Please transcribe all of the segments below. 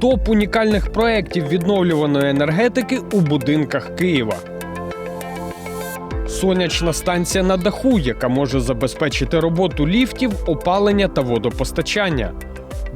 Топ унікальних проєктів відновлюваної енергетики у будинках Києва. Сонячна станція на даху, яка може забезпечити роботу ліфтів, опалення та водопостачання.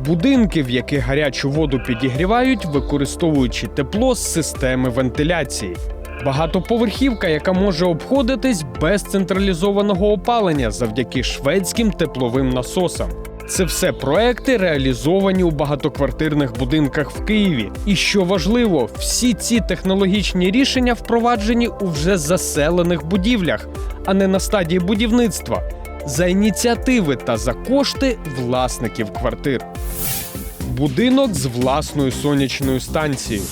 Будинки, в яких гарячу воду підігрівають, використовуючи тепло з системи вентиляції. Багатоповерхівка, яка може обходитись без централізованого опалення завдяки шведським тепловим насосам. Це все проекти реалізовані у багатоквартирних будинках в Києві. І що важливо, всі ці технологічні рішення впроваджені у вже заселених будівлях, а не на стадії будівництва, за ініціативи та за кошти власників квартир. Будинок з власною сонячною станцією.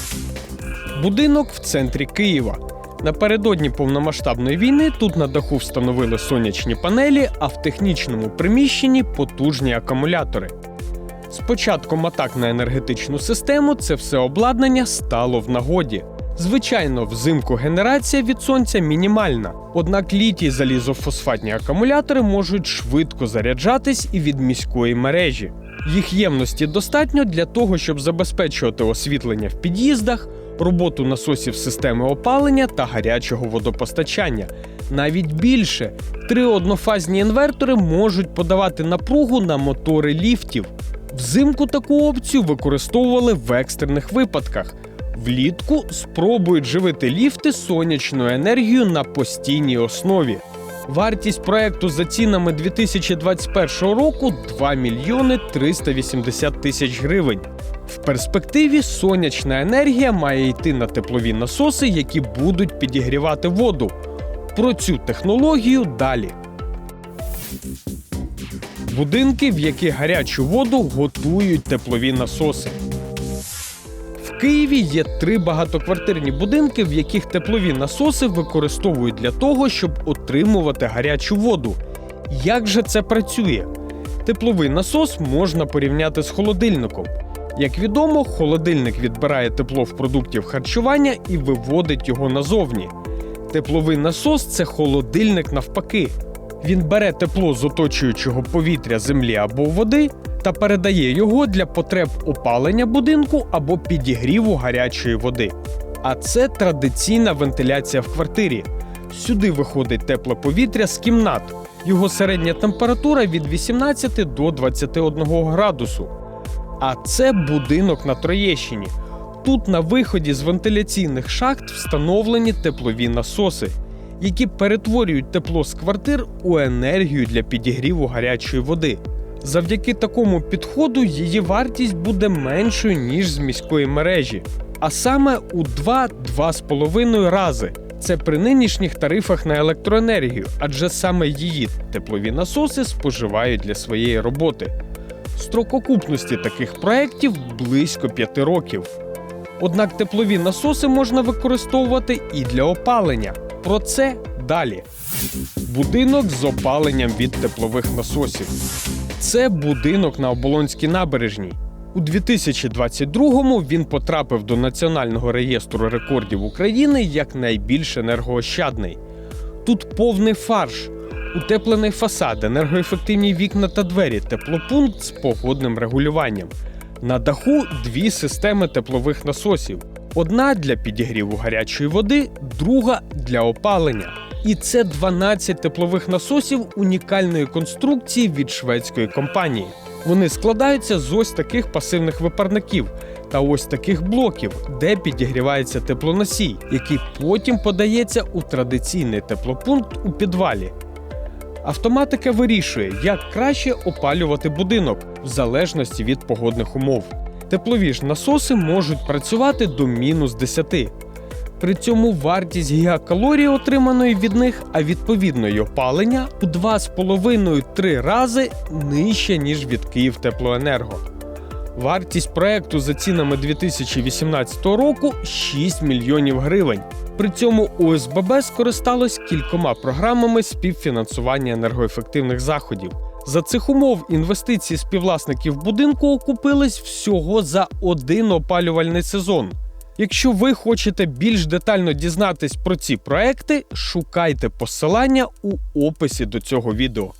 Будинок в центрі Києва. Напередодні повномасштабної війни тут на даху встановили сонячні панелі, а в технічному приміщенні потужні акумулятори. З початком атак на енергетичну систему це все обладнання стало в нагоді. Звичайно, взимку генерація від сонця мінімальна, однак літій залізофосфатні акумулятори можуть швидко заряджатись і від міської мережі. Їх ємності достатньо для того, щоб забезпечувати освітлення в під'їздах, роботу насосів системи опалення та гарячого водопостачання. Навіть більше три однофазні інвертори можуть подавати напругу на мотори ліфтів. Взимку таку опцію використовували в екстрених випадках. Влітку спробують живити ліфти сонячною енергією на постійній основі. Вартість проекту за цінами 2021 року 2 мільйони 380 тисяч гривень. В перспективі сонячна енергія має йти на теплові насоси, які будуть підігрівати воду. Про цю технологію далі. Будинки, в яких гарячу воду готують теплові насоси. В Києві є три багатоквартирні будинки, в яких теплові насоси використовують для того, щоб отримувати гарячу воду. Як же це працює? Тепловий насос можна порівняти з холодильником. Як відомо, холодильник відбирає тепло в продуктів харчування і виводить його назовні. Тепловий насос це холодильник навпаки. Він бере тепло з оточуючого повітря, землі або води та передає його для потреб опалення будинку або підігріву гарячої води. А це традиційна вентиляція в квартирі. Сюди виходить тепле повітря з кімнат. Його середня температура від 18 до 21 градусу. А це будинок на Троєщині. Тут на виході з вентиляційних шахт встановлені теплові насоси, які перетворюють тепло з квартир у енергію для підігріву гарячої води. Завдяки такому підходу її вартість буде меншою ніж з міської мережі, а саме у 2-2,5 рази. Це при нинішніх тарифах на електроенергію, адже саме її теплові насоси споживають для своєї роботи. Строк окупності таких проєктів близько 5 років. Однак теплові насоси можна використовувати і для опалення. Про це далі. Будинок з опаленням від теплових насосів. Це будинок на Оболонській набережній. У 2022-му він потрапив до Національного реєстру рекордів України як найбільш енергоощадний. Тут повний фарш, утеплений фасад, енергоефективні вікна та двері, теплопункт з погодним регулюванням. На даху дві системи теплових насосів: одна для підігріву гарячої води, друга для опалення. І це 12 теплових насосів унікальної конструкції від шведської компанії. Вони складаються з ось таких пасивних випарників та ось таких блоків, де підігрівається теплоносій, який потім подається у традиційний теплопункт у підвалі. Автоматика вирішує, як краще опалювати будинок в залежності від погодних умов. Теплові ж насоси можуть працювати до мінус 10. При цьому вартість гігакалорії, отриманої від них, а відповідно й опалення, у 2,5-3 рази нижча, ніж від Київтеплоенерго. Вартість проекту за цінами 2018 року 6 мільйонів гривень. При цьому ОСББ скористалось кількома програмами співфінансування енергоефективних заходів. За цих умов інвестиції співвласників будинку окупились всього за один опалювальний сезон. Якщо ви хочете більш детально дізнатись про ці проекти, шукайте посилання у описі до цього відео.